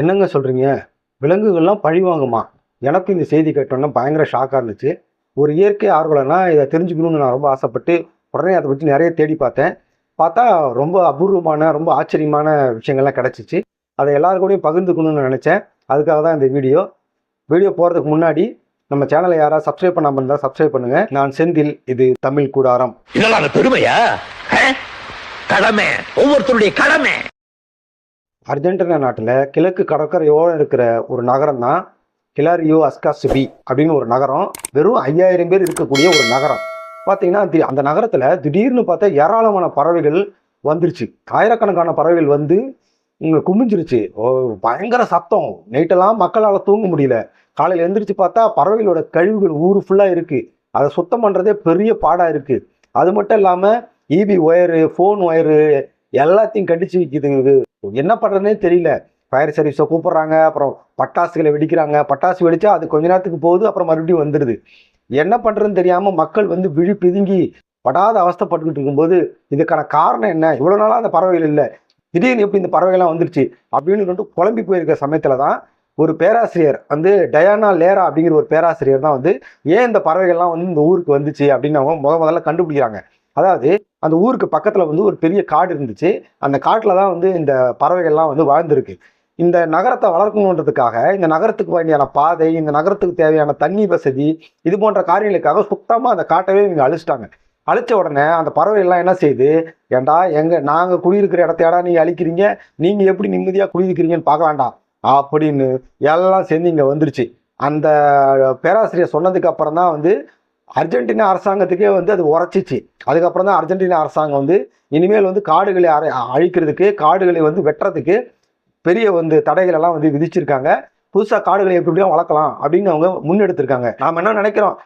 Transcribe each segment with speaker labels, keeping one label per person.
Speaker 1: என்னங்க சொல்கிறீங்க விலங்குகள்லாம் பழி வாங்குமா? எனக்கும் இந்த செய்தி கேட்டோன்னே பயங்கர ஷாக்காக இருந்துச்சு. ஒரு இயற்கை ஆர்வலைனா இதை தெரிஞ்சுக்கணும்னு நான் ரொம்ப ஆசைப்பட்டு உடனே அதை பற்றி நிறைய தேடி பார்த்தேன். பார்த்தா ரொம்ப அபூர்வமான ரொம்ப ஆச்சரியமான விஷயங்கள்லாம் கிடச்சிச்சு. அதை எல்லாருக்கூடையும் கூடயும் பகிர்ந்துக்கணும்னு நினச்சேன். அதுக்காக தான் இந்த வீடியோ. வீடியோ போகிறதுக்கு முன்னாடி நம்ம சேனலை யாராவது சப்ஸ்கிரைப் பண்ணாமல் இருந்தால் சப்ஸ்கிரைப் பண்ணுங்கள் நான் செந்தில் இது தமிழ் கூடாரம்.
Speaker 2: இதெல்லாம் பெருமையா? கடமை. ஒவ்வொருத்தருடைய கடமை.
Speaker 1: அர்ஜென்டினா நாட்டில் கிழக்கு கடற்கரையோடு இருக்கிற ஒரு நகரம் தான் கிளாரியோ அஸ்காசிபி அப்படின்னு ஒரு நகரம். வெறும் ஐயாயிரம் பேர் இருக்கக்கூடிய ஒரு நகரம். பார்த்தீங்கன்னா தி- அந்த நகரத்தில் திடீர்னு பார்த்தா ஏராளமான பறவைகள் வந்துருச்சு. ஆயிரக்கணக்கான பறவைகள் வந்து இங்கே குமிஞ்சிருச்சு. பயங்கர சத்தம். நைட்டெல்லாம் மக்களால் தூங்க முடியல. காலையில் எழுந்திரிச்சு பார்த்தா பறவைகளோட கழிவுகள் ஊர் ஃபுல்லாக இருக்குது அதை சுத்தம் பண்ணுறதே பெரிய பாடாக இருக்குது அது மட்டும் இல்லாமல் இபி ஒயரு ஃபோன் ஒயரு எல்லாத்தையும் கடிச்சு வைக்குது என்ன பண்ணுறதுனே தெரியல. ஃபயர் சர்வீஸை கூப்பிட்றாங்க அப்புறம் பட்டாசுகளை வெடிக்கிறாங்க. பட்டாசு வெடிச்சா அது கொஞ்ச நேரத்துக்கு போகுது அப்புறம் மறுபடியும் வந்துடுது என்ன பண்ணுறதுன்னு தெரியாமல் மக்கள் வந்து விழி பிதுங்கி படாத அவஸ்தப்பட்டுக்கிட்டு இருக்கும்போது இதுக்கான காரணம் என்ன? இவ்வளோ நாளாக அந்த பறவைகள் இல்லை. திடீர்னு எப்படி இந்த பறவைகள்லாம் வந்துருச்சு? அப்படின்னு சொல்லிட்டு குழம்பி போயிருக்கிற சமயத்தில் தான் ஒரு பேராசிரியர் வந்து டயானா லேரா அப்படிங்கிற ஒரு பேராசிரியர் தான் வந்து ஏன் இந்த பறவைகள்லாம் வந்து இந்த ஊருக்கு வந்துச்சு அப்படின்னு அவங்க முத முதல்ல கண்டுபிடிக்கிறாங்க. அதாவது அந்த ஊருக்கு பக்கத்தில் வந்து ஒரு பெரிய காடு இருந்துச்சு. அந்த காட்டில் தான் வந்து இந்த பறவைகள்லாம் வந்து வாழ்ந்துருக்கு. இந்த நகரத்தை வளர்க்கணுன்றதுக்காக இந்த நகரத்துக்கு வேண்டியான பாதை இந்த நகரத்துக்கு தேவையான தண்ணி வசதி இது போன்ற காரியங்களுக்காக சுத்தமாக அந்த காட்டவே இவங்க அழிச்சிட்டாங்க. அழிச்ச உடனே அந்த பறவைகள்லாம் என்ன செய்யுது ஏண்டா எங்கள் நாங்கள் குடியிருக்கிற இடத்தையடா நீங்கள் அழிக்கிறீங்க? நீங்கள் எப்படி நிம்மதியாக குடியிருக்கிறீங்கன்னு பார்க்க வேண்டாம். அப்படின்னு எல்லாம் சேர்ந்து இங்கே வந்துருச்சு. அந்த பேராசிரியர் சொன்னதுக்கு அப்புறம் தான் வந்து அர்ஜென்டினா அரசாங்கத்துக்கே வந்து அது உரைச்சிச்சு. அதுக்கப்புறம் தான் அர்ஜென்டினா அரசாங்கம் வந்து இனிமேல் வந்து காடுகளை அரை அழிக்கிறதுக்கு காடுகளை வந்து வெட்டுறதுக்கு பெரிய வந்து தடைகளெல்லாம் வந்து விதிச்சிருக்காங்க. புதுசாக காடுகளை எப்படி எப்படியும் வளர்க்கலாம் அப்படின்னு அவங்க முன்னெடுத்திருக்காங்க. நாம் என்ன நினைக்கிறோம்?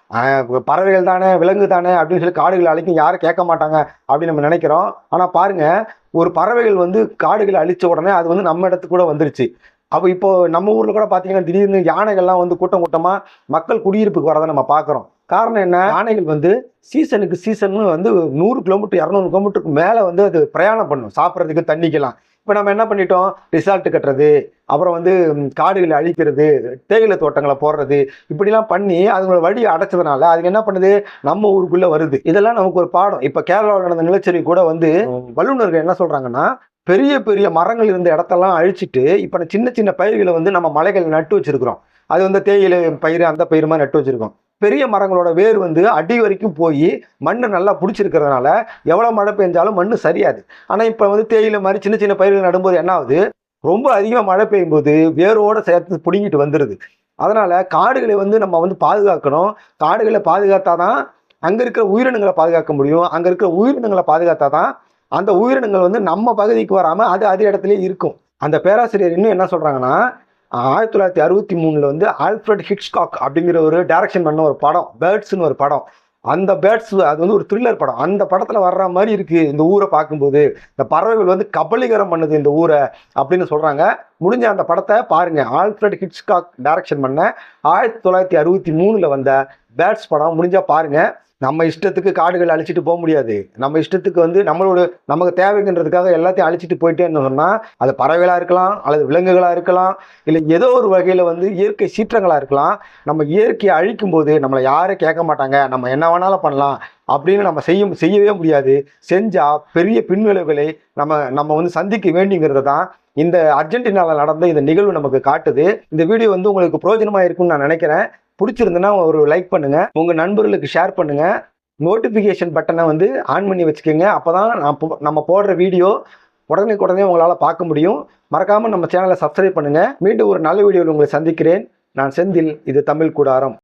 Speaker 1: பறவைகள் தானே விலங்கு தானே அப்படின்னு சொல்லி காடுகளை அழிக்கும் யாரும் கேட்க மாட்டாங்க அப்படின்னு நம்ம நினைக்கிறோம். ஆனால் பாருங்கள் ஒரு பறவைகள் வந்து காடுகளை அழிச்ச உடனே அது வந்து நம்ம இடத்துக்கு கூட வந்துருச்சு. அப்போ இப்போ நம்ம ஊரில் கூட பார்த்தீங்கன்னா திடீர்னு யானைகள்லாம் வந்து கூட்டம் கூட்டமாக மக்கள் குடியிருப்புக்கு வரதை நம்ம பார்க்குறோம் காரணம் என்ன? யானைகள் வந்து சீசனுக்கு சீசன் வந்து நூறு கிலோமீட்டர் இரநூறு கிலோமீட்டருக்கு மேலே வந்து அது பிரயாணம் பண்ணும். சாப்பிட்றதுக்கு தண்ணிக்கெல்லாம். இப்போ நம்ம என்ன பண்ணிட்டோம்? ரிசார்ட் கட்டுறது அப்புறம் வந்து காடுகளை அழிக்கிறது தேயிலை தோட்டங்களை போடுறது இப்படிலாம் பண்ணி அதுங்களோட வழியை அடைச்சதுனால அதுக்கு என்ன பண்ணுது? நம்ம ஊருக்குள்ளே வருது. இதெல்லாம் நமக்கு ஒரு பாடம். இப்போ கேரளாவில் நடந்த நிலச்சரி கூட வந்து வல்லுநர்கள் என்ன சொல்கிறாங்கன்னா பெரிய பெரிய மரங்கள் இருந்த இடத்தெல்லாம் அழிச்சிட்டு இப்போ சின்ன சின்ன பயிர்களை வந்து நம்ம மலைகள் நட்டு வச்சிருக்கிறோம். அது வந்து தேயிலை பயிர் அந்த பயிர் மாதிரி நட்டு வச்சிருக்கோம். பெரிய மரங்களோட வேர் வந்து அடி வரைக்கும் போய் மண்ணை நல்லா பிடிச்சிருக்கிறதுனால எவ்வளோ மழை பெஞ்சாலும் மண் சரியாது. ஆனால் இப்போ வந்து தேயிலை மாதிரி சின்ன சின்ன பயிர்கள் நடும்போது என்ன ஆகுது? ரொம்ப அதிகமாக மழை பெய்யும்போது வேரோடு சேர்த்து பிடுங்கிட்டு வந்துடுது அதனால் காடுகளை வந்து நம்ம வந்து பாதுகாக்கணும். காடுகளை பாதுகாத்தா தான் அங்கே இருக்கிற உயிரினங்களை பாதுகாக்க முடியும். அங்கே இருக்கிற உயிரினங்களை பாதுகாத்தா தான் அந்த உயிரினங்கள் வந்து நம்ம பகுதிக்கு வராமல் அது அது இடத்துலயே இருக்கும். அந்த பேராசிரியர் இன்னும் என்ன சொல்கிறாங்கன்னா ஆயிரத்தி தொள்ளாயிரத்தி அறுபத்தி மூணில் வந்து ஆல்ஃப்ரட் ஹிட்ஸ்காக் அப்படிங்கிற ஒரு டைரக்ஷன் பண்ண ஒரு படம் பேர்ட்ஸ்னு ஒரு படம். அந்த பேர்ட்ஸ் அது வந்து ஒரு த்ரில்லர் படம். அந்த படத்தில் வர்ற மாதிரி இருக்குது இந்த ஊரை பார்க்கும்போது. இந்த பறவைகள் வந்து கபலீகரம் பண்ணுது இந்த ஊரை அப்படின்னு சொல்கிறாங்க முடிஞ்ச அந்த படத்தை பாருங்கள் ஆல்ஃப்ரட் ஹிட்ஸ்காக் டைரக்ஷன் பண்ண ஆயிரத்தி தொள்ளாயிரத்தி அறுபத்தி மூணில் வந்த பேர்ட்ஸ் படம் முடிஞ்சால் பாருங்கள் நம்ம இஷ்டத்துக்கு காடுகள் அழிச்சிட்டு போக முடியாது. நம்ம இஷ்டத்துக்கு வந்து நம்மளோட நமக்கு தேவைங்கன்றதுக்காக எல்லாத்தையும் அழிச்சிட்டு போயிட்டே சொன்னால் அது பறவைகளாக இருக்கலாம் அல்லது விலங்குகளாக இருக்கலாம் இல்லை ஏதோ ஒரு வகையில் வந்து இயற்கை சீற்றங்களாக இருக்கலாம். நம்ம இயற்கையை அழிக்கும் போது நம்மளை யாரும் கேட்க மாட்டாங்க. நம்ம என்ன வேணாலும் பண்ணலாம் அப்படின்னு நம்ம செய்ய செய்யவே முடியாது. செஞ்சால் பெரிய பின்விளைவுகளை நம்ம நம்ம வந்து சந்திக்க வேண்டிங்கிறது தான் இந்த அர்ஜென்டினாவில் நடந்த இந்த நிகழ்வு நமக்கு காட்டுது. இந்த வீடியோ வந்து உங்களுக்கு பிரயோஜனமாக இருக்கும்னு நான் நினைக்கிறேன். பிடிச்சிருந்தனா ஒரு லைக் பண்ணுங்க. உங்க நண்பர்களுக்கு ஷேர் பண்ணுங்க. நோட்டிஃபிகேஷன் பட்டனை வந்து ஆன் பண்ணி வச்சுக்கோங்க. அப்பதான் நான் போ- நம்ம போடுற வீடியோ உடனே உடனே உங்களால் பார்க்க முடியும். மறக்காமல் நம்ம சேனலை சப்ஸ்கிரைப் பண்ணுங்கள் மீண்டும் ஒரு நல்ல வீடியோவில் உங்களை சந்திக்கிறேன். நான் செந்தில் இது தமிழ் கூடாரம்.